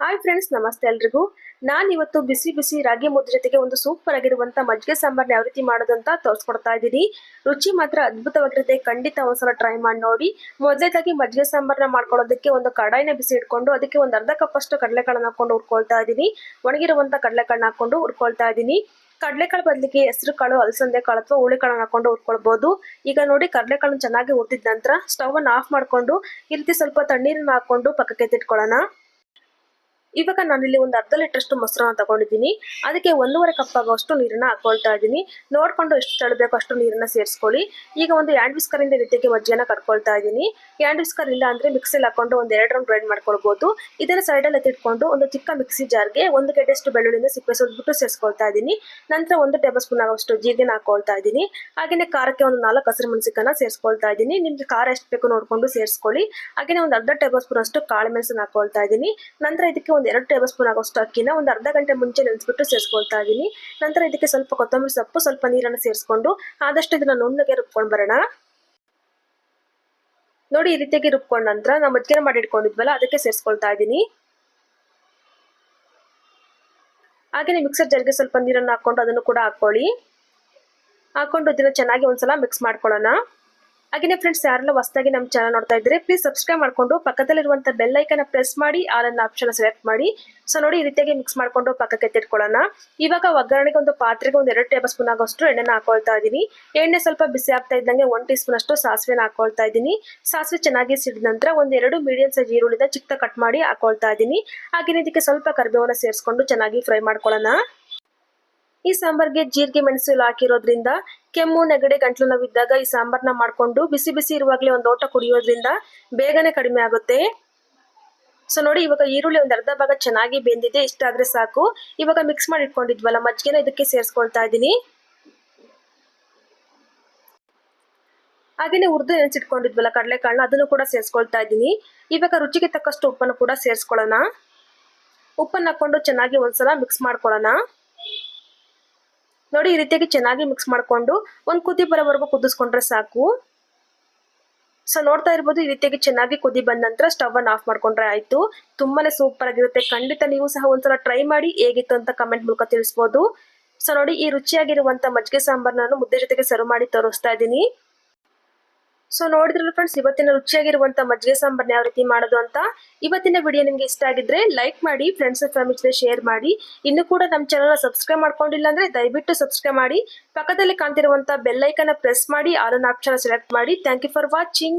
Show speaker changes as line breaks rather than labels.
Hi friends ನಮಸ್ತೆ ಎಲ್ರಿಗೂ. ನಾನು ಇವತ್ತು ಬಿಸಿ ಬಿಸಿ ರಾಗಿ ಮುದ್ದೆ ಜೊತೆಗೆ ಒಂದು ಸೂಪರ್ ಆಗಿರುವಂತ ಮಜ್ಜಿಗೆ ಸಾಂಬಾರ್ನ ಯಾವ ರೀತಿ ಮಾಡೋದು ಅಂತ ತೋರಿಸ್ಕೊಡ್ತಾ ಇದ್ದೀನಿ. ರುಚಿ ಮಾತ್ರ ಅದ್ಭುತವಾಗಿರುತ್ತೆ. ಖಂಡಿತ ಒಂದ್ಸಲ ಟ್ರೈ ಮಾಡಿ ನೋಡಿ. ಮೊದಲೇದಾಗಿ ಮಜ್ಜಿಗೆ ಸಾಂಬಾರ್ನ ಮಾಡ್ಕೊಳ್ಳೋದಕ್ಕೆ ಒಂದು ಕಡಾಯಿನ ಬಿಸಿ ಇಟ್ಕೊಂಡು ಅದಕ್ಕೆ ಒಂದು ಅರ್ಧ ಕಪ್ ಅಷ್ಟು ಕಡಲೆಕಾಳನ್ನ ಹಾಕೊಂಡು ಹುರ್ಕೊಳ್ತಾ ಇದ್ದೀನಿ. ಒಣಗಿರುವಂತ ಕಡಲೆಕಾಳನ್ನ ಹಾಕೊಂಡು ಹುರ್ಕೊಳ್ತಾ ಇದ್ದೀನಿ. ಕಡಲೆಕಾಳು ಬದಲಿಗೆ ಹೆಸರು ಕಾಳು, ಅಲಸಂದೆ ಕಾಳು ಅಥವಾ ಹುಳಿಕಾಳನ್ನ ಹಾಕೊಂಡು ಹುರ್ಕೊಳ್ಬಹುದು ಈಗ ನೋಡಿ ಕಡಲೆಕಾಳನ್ನ ಚೆನ್ನಾಗಿ ಹುರಿದಿದ ನಂತರ ಸ್ಟವ್ ಅನ್ನು ಆಫ್ ಮಾಡ್ಕೊಂಡು ಈ ರೀತಿ ಸ್ವಲ್ಪ ತಣ್ಣೀರನ್ನ ಹಾಕೊಂಡು ಪಕ್ಕಕ್ಕೆ ಎತ್ತಿಟ್ಕೊಳ್ಳೋಣ. ಇವಾಗ ನಾನಿಲ್ಲಿ ಒಂದು ಅರ್ಧ ಲೀಟರ್ ಮೊಸರನ್ನ ತಗೊಂಡಿದ್ದೀನಿ. ಅದಕ್ಕೆ ಒಂದೂವರೆ ಕಪ್ ಆಗುವಷ್ಟು ನೀರನ್ನ ಹಾಕೊಳ್ತಾ ಇದ್ದೀನಿ. ನೋಡ್ಕೊಂಡು ಎಷ್ಟು ತಳಬೇಕು ಅಷ್ಟು ನೀರನ್ನ ಸೇರಿಸ್ಕೊಳ್ಳಿ. ಈಗ ಒಂದು ಹ್ಯಾಂಡ್ ವಿಸ್ಕರ್ ಇಂದ ರೀತಿಯಾಗಿ ಮಜ್ಜಿಗೆನ ಕಟ್ಕೊಳ್ತಾ ಇದ್ದೀನಿ. ಹ್ಯಾಂಡ್ ವಿಸ್ಕರ್ ಇಲ್ಲ ಅಂದ್ರೆ ಮಿಕ್ಸಿಲಿ ಹಾಕೊಂಡು ಒಂದು ಎರಡು ರೌಂಡ್ ಗ್ರೈಂಡ್ ಮಾಡ್ಕೊಳ್ಬಹುದು ಇದನ್ನ ಸೈಡಲ್ಲಿ ಎತ್ತಿಟ್ಕೊಂಡು ಒಂದು ಚಿಕ್ಕ ಮಿಕ್ಸಿ ಜಾರ್ಗೆ ಒಂದು ಗೆಡ್ಡೆಷ್ಟು ಬೆಳ್ಳುಳ್ಳಿನ ಸಿಪ್ಪೆ ಸುಲ್ಬಿಟ್ಟು ಸೇರಿಸ್ಕೊಳ್ತಾ ಇದ್ದೀನಿ. ನಂತರ ಒಂದು ಟೇಬಲ್ ಸ್ಪೂನ್ ಆಗುವಷ್ಟು ಜೀರಿಗೆನ ಹಾಕೊಳ್ತಾ ಇದ್ದೀನಿ. ಹಾಗೆಯೇ ಖಾರಕ್ಕೆ ಒಂದು ನಾಲ್ಕು ಹಸಿರು ಮೆಣಸಿಕನ್ನ ಸೇರಿಸ್ಕೊಳ್ತಾ ಇದ್ದೀನಿ. ನಿಮ್ಗೆ ಖಾರ ಎಷ್ಟು ಬೇಕು ನೋಡ್ಕೊಂಡು ಸೇರಿಸ್ಕೊಳ್ಳಿ. ಹಾಗೆಯೇ ಒಂದು ಅರ್ಧ ಟೇಬಲ್ ಸ್ಪೂನ್ ಅಷ್ಟು ಕಾಳು ಮೆಣಸನ್ನ ಹಾಕೊಳ್ತಾ ಇದ್ದೀನಿ. ನಂತರ ಇದಕ್ಕೆ ಒಂದು ಎರಡು ಟೇಬಲ್ ಸ್ಪೂನ್ ಆಗೋಷ್ಟು ಅಕ್ಕಿನ ಒಂದು ಅರ್ಧ ಗಂಟೆ ಮುಂಚೆ ನೆನೆಸ್ಬಿಟ್ಟು ಸೇರಿಸ್ಕೊಳ್ತಾ ಇದ್ದೀನಿ ನಂತರ ಇದಕ್ಕೆ ಸ್ವಲ್ಪ ಕೊತ್ತಂಬರಿ ಸೊಪ್ಪು, ಸ್ವಲ್ಪ ನೀರನ್ನು ಸೇರಿಸ್ಕೊಂಡು ಆದಷ್ಟು ಇದನ್ನ ನುಣ್ಣಗೆ ರುಬ್ಕೊಂಡು ಬರೋಣ. ನೋಡಿ, ಈ ರೀತಿಯಾಗಿ ರುಬ್ಕೊಂಡ ನಂತರ ನಾವು ಮಜ್ಜಿಗೆ ಮಾಡಿ ಇಟ್ಕೊಂಡಿದ್ವಲ್ಲ, ಅದಕ್ಕೆ ಸೇರಿಸ್ಕೊಳ್ತಾ ಇದ್ದೀನಿ ಹಾಗೆಯೇ ಮಿಕ್ಸರ್ ಜಾರ್ಗೆ ಸ್ವಲ್ಪ ನೀರನ್ನು ಹಾಕೊಂಡು ಅದನ್ನು ಕೂಡ ಹಾಕೊಳ್ಳಿ ಹಾಕೊಂಡು ಇದನ್ನ ಚೆನ್ನಾಗಿ ಒಂದ್ಸಲ ಮಿಕ್ಸ್ ಮಾಡ್ಕೊಳ್ಳೋಣ. ಹಾಗೆಯೇ ಫ್ರೆಂಡ್ಸ್ ಯಾರೆಲ್ಲ ಹೊಸದಾಗಿ ನಮ್ಮ ಚಾನಲ್ ನೋಡ್ತಾ ಇದ್ರೆ ಪ್ಲೀಸ್ ಸಬ್ಸ್ಕ್ರೈಬ್ ಮಾಡ್ಕೊಂಡು ಪಕ್ಕದಲ್ಲಿರುವಂಥ ಬೆಲ್ ಐಕನ್ ಪ್ರೆಸ್ ಮಾಡಿ, ಆಲನ್ನ ಆಪ್ಷನ್ ಸೆಲೆಕ್ಟ್ ಮಾಡಿ. ಸೊ ನೋಡಿ, ಈ ರೀತಿಯಾಗಿ ಮಿಕ್ಸ್ ಮಾಡ್ಕೊಂಡು ಪಕ್ಕಕ್ಕೆ ಎತ್ತಿಟ್ಕೊಳ್ಳೋಣ. ಇವಾಗ ಒಗ್ಗರಣೆಗೆ ಒಂದು ಪಾತ್ರೆಗೆ ಒಂದು ಎರಡು ಟೇಬಲ್ ಸ್ಪೂನ್ ಆಗೋಷ್ಟು ಎಣ್ಣೆನ ಹಾಕೊಳ್ತಾ ಇದ್ದೀನಿ. ಎಣ್ಣೆ ಸ್ವಲ್ಪ ಬಿಸಿ ಆಗ್ತಾ ಇದ್ದಂಗೆ ಒನ್ ಟೀ ಸ್ಪೂನ್ ಅಷ್ಟು ಸಾಸಿವೆನ ಹಾಕೊಳ್ತಾ ಇದ್ದೀನಿ. ಸಾಸಿವೆ ಚೆನ್ನಾಗಿ ಸಿಡಿದ ನಂತರ ಒಂದೆರಡು ಮೀಡಿಯಂ ಸೈಜ್ ಈರುಳ್ಳಿನ ಚಿಕ್ಕ ಕಟ್ ಮಾಡಿ ಹಾಕೊಳ್ತಾ ಇದ್ದೀನಿ. ಹಾಗೆಯೇ ಇದಕ್ಕೆ ಸ್ವಲ್ಪ ಕರಿಬೇವನ್ನ ಸೇರಿಸ್ಕೊಂಡು ಚೆನ್ನಾಗಿ ಫ್ರೈ ಮಾಡ್ಕೊಳ್ಳೋಣ. ಈ ಸಾಂಬಾರ್ಗೆ ಜೀರಿಗೆ ಮೆಣಸು ಎಲ್ಲ ಹಾಕಿರೋದ್ರಿಂದ ಕೆಮ್ಮು, ನೆಗಡೆ, ಗಂಟ್ಲು ನೋವಿದ್ದಾಗ ಈ ಸಾಂಬಾರ್ನ ಮಾಡ್ಕೊಂಡು ಬಿಸಿ ಬಿಸಿ ಇರುವಾಗಲೇ ಒಂದು ಊಟ ಕುಡಿಯೋದ್ರಿಂದ ಬೇಗನೆ ಕಡಿಮೆ ಆಗುತ್ತೆ. ಸೊ ನೋಡಿ, ಇವಾಗ ಈರುಳ್ಳಿ ಒಂದು ಅರ್ಧ ಭಾಗ ಚೆನ್ನಾಗಿ ಬೆಂದಿದೆ ಇಷ್ಟಾದರೆ ಸಾಕು. ಇವಾಗ ಮಿಕ್ಸ್ ಮಾಡಿ ಇಟ್ಕೊಂಡಿದ್ವಲ್ಲ ಮಜ್ಜಿಗೆನ ಇದಕ್ಕೆ ಸೇರಿಸ್ಕೊಳ್ತಾ ಇದ್ದೀನಿ ಹಾಗೆಯೇ ಹುರಿದು ನೆನೆಸಿಟ್ಕೊಂಡಿದ್ವಲ್ಲ ಕಡಲೆಕಾಳನ್ನ ಅದನ್ನು ಕೂಡ ಸೇರಿಸ್ಕೊಳ್ತಾ ಇದ್ದೀನಿ ಇವಾಗ ರುಚಿಗೆ ತಕ್ಕಷ್ಟು ಉಪ್ಪನ್ನು ಕೂಡ ಸೇರಿಸ್ಕೊಳ್ಳೋಣ. ಉಪ್ಪನ್ನು ಹಾಕೊಂಡು ಚೆನ್ನಾಗಿ ಒಂದ್ಸಲ ಮಿಕ್ಸ್ ಮಾಡ್ಕೊಳ್ಳೋಣ. ನೋಡಿ ಈ ರೀತಿಯಾಗಿ ಚೆನ್ನಾಗಿ ಮಿಕ್ಸ್ ಮಾಡಿಕೊಂಡು ಒಂದು ಕುದಿ ಬರೋವರೆಗೂ ಕುದಿಸ್ಕೊಂಡ್ರೆ ಸಾಕು. ಸೊ ನೋಡ್ತಾ ಇರ್ಬೋದು ಈ ರೀತಿಯಾಗಿ ಚೆನ್ನಾಗಿ ಕುದಿ ಬಂದ ನಂತರ ಸ್ಟವ್ ಅನ್ನು ಆಫ್ ಮಾಡ್ಕೊಂಡ್ರೆ ಆಯ್ತು. ತುಂಬಾನೇ ಸೂಪರ್ ಆಗಿರುತ್ತೆ. ಖಂಡಿತ ನೀವು ಸಹ ಒಂದ್ಸಲ ಟ್ರೈ ಮಾಡಿ ಹೇಗಿತ್ತು ಅಂತ ಕಮೆಂಟ್ ಮೂಲಕ ತಿಳಿಸ್ಬೋದು. ಸೊ ನೋಡಿ ಈ ರುಚಿಯಾಗಿರುವಂತ ಮಜ್ಜಿಗೆ ಸಾಂಬಾರ್ ನಾನು ಮುದ್ದೆ ಜೊತೆಗೆ ಸರ್ವ್ ಮಾಡಿ ತೋರಿಸ್ತಾ ಇದ್ದೀನಿ. ಸೊ ನೋಡಿದ್ರಲ್ಲ ಫ್ರೆಂಡ್ಸ್ ಇವತ್ತಿನ ರುಚಿಯಾಗಿರುವಂತಹ ಮಜ್ಜಿಗೆ ಸಾಂಬಾರ್ನ ಯಾವ ರೀತಿ ಮಾಡೋದು ಅಂತ ಇವತ್ತಿನ ವಿಡಿಯೋ ನಿಮ್ಗೆ ಇಷ್ಟ ಆಗಿದ್ರೆ ಲೈಕ್ ಮಾಡಿ ಫ್ರೆಂಡ್ಸ್ ಫ್ಯಾಮಿಲಿ ಜೊತೆ ಶೇರ್ ಮಾಡಿ. ಇನ್ನು ಕೂಡ ನಮ್ಮ ಚಾನಲ್ ಸಬ್ಸ್ಕ್ರೈಬ್ ಮಾಡ್ಕೊಂಡಿಲ್ಲ ಅಂದ್ರೆ ದಯವಿಟ್ಟು ಸಬ್ಸ್ಕ್ರೈಬ್ ಮಾಡಿ. ಪಕ್ಕದಲ್ಲಿ ಕಾಣ್ತಿರುವಂತ ಬೆಲ್ ಐಕನ್ ಪ್ರೆಸ್ ಮಾಡಿ ಆಲ್ ಆಪ್ಷನ್ ಸೆಲೆಕ್ಟ್ ಮಾಡಿ. Thank you for watching